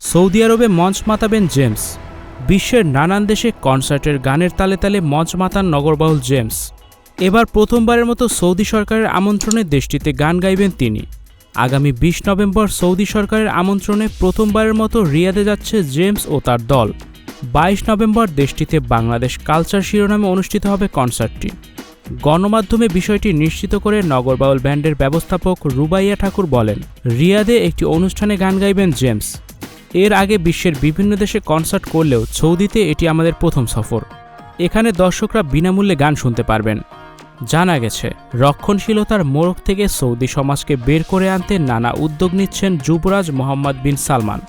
Saudi আরবে মঞ্চ মাতাবেন James. বিশ্বের নানান দেশে কনসার্টের গানের তালে তালে মঞ্চ মাতান নগরবাউল জেমস। এবার প্রথমবারের মতো সৌদি সরকারের আমন্ত্রণে দেশটিতে গান গাইবেন তিনি। আগামী বিশ নভেম্বর সৌদি সরকারের আমন্ত্রণে প্রথমবারের মতো রিয়াদে যাচ্ছে জেমস ও তার দল। বাইশ নভেম্বর দেশটিতে বাংলাদেশ কালচার শিরোনামে অনুষ্ঠিত হবে কনসার্টটি। গণমাধ্যমে বিষয়টি নিশ্চিত করে নগর নগরবাউল ব্যান্ডের ব্যবস্থাপক রুবাইয়া ঠাকুর বলেন, রিয়াদে একটি অনুষ্ঠানে গান গাইবেন জেমস। এর আগে বিশ্বের বিভিন্ন দেশে কনসার্ট করলেও সৌদিতে এটি আমাদের প্রথম সফর। এখানে দর্শকরা বিনামূল্যে গান শুনতে পারবেন। জানা গেছে, রক্ষণশীলতার মোড়ক থেকে সৌদি সমাজকে বের করে আনতে নানা উদ্যোগ নিচ্ছেন যুবরাজ Mohammed bin Salman.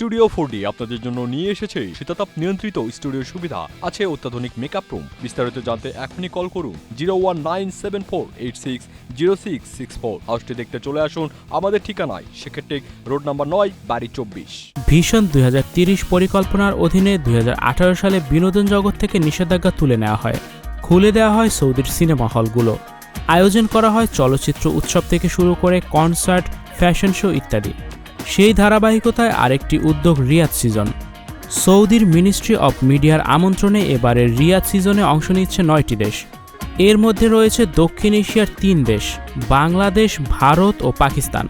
Studio four আপনাদের জন্য নিয়ে এসেছে শীতাতাপ নিয়ন্ত্রিত স্টুডিও সুবিধা। আছে অত্যাধুনিক মেকআপ রুম বিস্তারিত জানতে এখনই কল করুন zero one nine seven four eight six zero six six four হাউসটি দেখতে চলে আসুন আমাদের ঠিকানায়। সেক্ষেত্রে রোড নাম্বার নয়, বাড়ি চব্বিশ। ভীষণ দুই পরিকল্পনার অধীনে দুই হাজার আঠারো সালে বিনোদন জগৎ থেকে নিষেধাজ্ঞা তুলে নেওয়া হয়। খুলে দেওয়া হয় সৌদির সিনেমা হলগুলো। আয়োজন করা হয় চলচ্চিত্র উৎসব থেকে শুরু করে কনসার্ট ফ্যাশন শো ইত্যাদি। সেই ধারাবাহিকতায় আরেকটি উদ্যোগ রিয়াদ সিজন। সৌদির মিনিস্ট্রি অব মিডিয়ার আমন্ত্রণে এবারের রিয়াদ সিজনে অংশ নিচ্ছে নয়টি দেশ। এর মধ্যে রয়েছে দক্ষিণ এশিয়ার তিন দেশ, বাংলাদেশ, ভারত ও পাকিস্তান।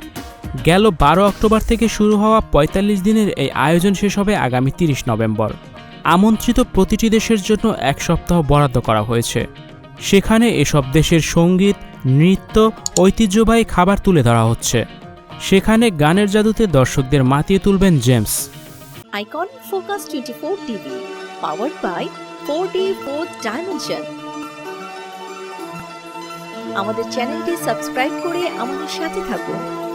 গেল বারো অক্টোবর থেকে শুরু হওয়া ৪৫ দিনের এই আয়োজন শেষ হবে আগামী তিরিশ নভেম্বর। আমন্ত্রিত প্রতিটি দেশের জন্য এক সপ্তাহ বরাদ্দ করা হয়েছে। সেখানে এসব দেশের সংগীত, নৃত্য, ঐতিহ্যবাহী খাবার তুলে ধরা হচ্ছে। সেখানে গানের জাদুতে দর্শকদের মাতিয়ে তুলবেন James. Icon focus twenty four TV power by four D four dimension আমাদের চ্যানেলটি সাবস্ক্রাইব করে আমাদের সাথে থাকুন।